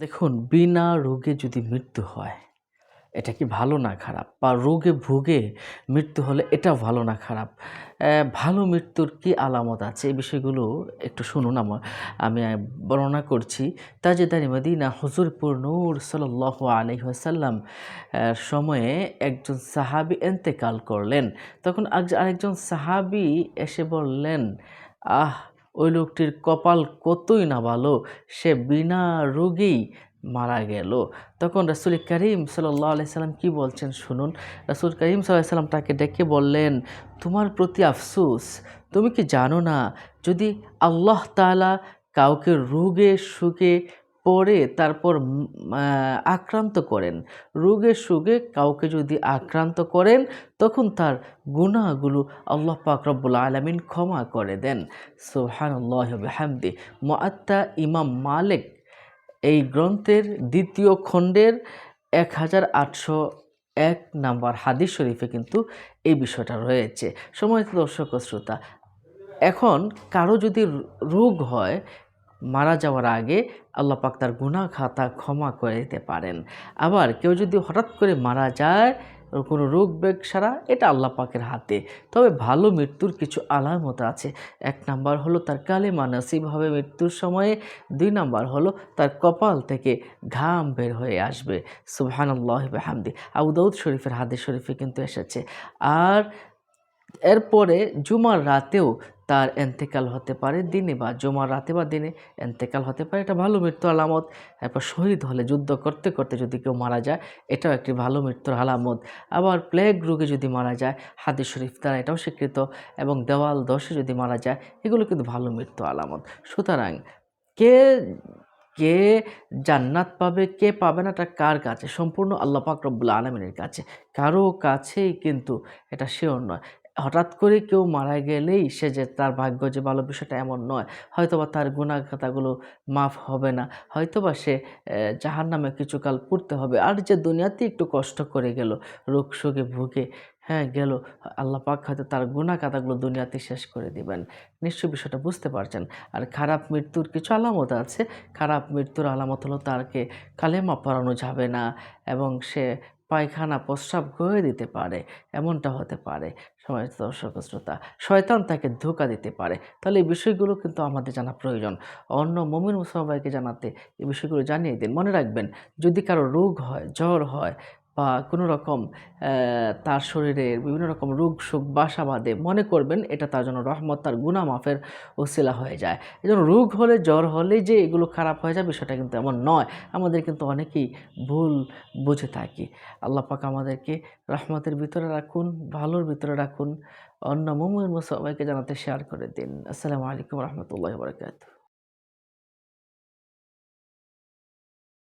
দেখুন, বিনা রোগে যদি মৃত্যু হয়, এটা কি ভালো না খারাপ? বা রোগে ভুগে মৃত্যু হলে এটা ভালো না খারাপ? ভালো মৃত্যুর কি আলামত আছে? এই বিষয়গুলো একটু শুনুন আমার আমি বর্ণনা করছি। তাজেদারি মদিনা হজুরপুর নূর সাল্লাহ আলহিহাসাল্লাম সময়ে একজন সাহাবি এন্তেকাল করলেন। তখন আরেকজন সাহাবি এসে বললেন, আহ ওই লোকটির কপাল কতই না ভালো, সে বিনা রোগেই মারা গেল। তখন রাসুল করিম সাল্লাহ সাল্লাম কি বলছেন শুনুন। রাসুল করিম সাল্লাহ সাল্লাম তাকে ডেকে বললেন, তোমার প্রতি আফসুস, তুমি কি জানো না, যদি আল্লাহ তাআলা কাউকে রোগে, সুখে পড়ে তারপর আক্রান্ত করেন। রোগে সুগে কাউকে যদি আক্রান্ত করেন, তখন তার গুনাহগুলো আল্লাহ পাক রব্বুল আলমিন ক্ষমা করে দেন। সুবহানাল্লাহ হামদি মুআত্তা ইমাম মালিক এই গ্রন্থের দ্বিতীয় খণ্ডের এক হাজার আটশো এক নাম্বার হাদিস শরীফে কিন্তু এই বিষয়টা রয়েছে। সময় দর্শক শ্রোতা, এখন কারও যদি রোগ হয় মারা যাওয়ার আগে আল্লাহ পাক তার গুনাহ খাতা ক্ষমা করে দিতে পারেন। আবার কেউ যদি হঠাৎ করে মারা যায়, কোনো রোগ বেগ সারা এটা আল্লাহ পাকের হাতে। তবে ভালো মৃত্যুর কিছু আলামত আছে। এক নাম্বার হলো তার কালেমা নসিব হবে মৃত্যুর সময়ে। দুই নাম্বার হলো তার কপাল থেকে ঘাম বের হয়ে আসবে। সুবহানাল্লাহ হামদি আউদাউদ শরীফের হাদিস শরীফে কিন্তু এসেছে। আর এরপরে জুমার রাতেও তার এন্তেকাল হতে পারে দিনে বা জুমার রাতে বা দিনে। এন্তেকাল হতে পারে এটা ভালো মৃত্যু আলামত। এরপর শহীদ হলে যুদ্ধ করতে করতে যদি কেউ মারা যায়, এটাও একটি ভালো মৃত্যুর আলামত। আবার প্লেগ রোগে যদি মারা যায়, হাদিস শরীফ দ্বারা এটাও স্বীকৃত। এবং দেওয়াল দশে যদি মারা যায়, এগুলো কিন্তু ভালো মৃত্যু আলামত। সুতরাং কে কে জান্নাত পাবে, কে পাবে না, এটা কার কাছে? সম্পূর্ণ আল্লাহ পাক রব্বুল আলমিনের কাছে। কারও কাছেই কিন্তু এটা শিওর নয়। হঠাৎ করে কেউ মারা গেলেই সে যে তার ভাগ্য যে ভালো বিষয়টা এমন নয়। হয়তোবা তার গুণাখাতাগুলো মাফ হবে না। হয়তোবা সে জাহার নামে কিছুকাল পড়তে হবে। আর যে দুনিয়াতে একটু কষ্ট করে গেল, রোগ শোকে ভুগে হ্যাঁ গেল, আল্লাহ পাক হয়তো তার গুণা কাতাগুলো দুনিয়াতে শেষ করে দিবেন। নিশ্চয়ই বিষয়টা বুঝতে পারছেন। আর খারাপ মৃত্যুর কিছু আলামত আছে। খারাপ মৃত্যুর আলামত হলো তারকে কালেমা পড়ানো যাবে না। এবং সে পায়খানা প্রস্রাব করে দিতে পারে, এমনটা হতে পারে। সময় দর্শক শ্রোতা, শয়তান তাকে ধোকা দিতে পারে। তাহলে এই বিষয়গুলো কিন্তু আমাদের জানা প্রয়োজন। অন্য মমিন মুসলমানকে জানাতে এই বিষয়গুলো জানিয়ে দিন। মনে রাখবেন, যদি কারও রোগ হয়, জ্বর হয় বা কোনো রকম তার শরীরে বিভিন্ন রকম রোগ সুখ বাসা বাঁধে, মনে করবেন এটা তার জন্য রহমত, তার গুনা মাফের ওসিলা হয়ে যায়। এই জন্য রোগ হলে, জ্বর হলে যে এগুলো খারাপ হয়ে যায় বিষয়টা কিন্তু এমন নয়। আমাদের কিন্তু অনেকেই ভুল বুঝে থাকি। আল্লাহ পাক আমাদেরকে রহমতের ভিতরে রাখুন, ভালোর ভিতরে রাখুন। অন্য মুমিন সবাইকে জানাতে শেয়ার করে দিন। আসসালামু আলাইকুম রহমতুল্লাহ বরকাত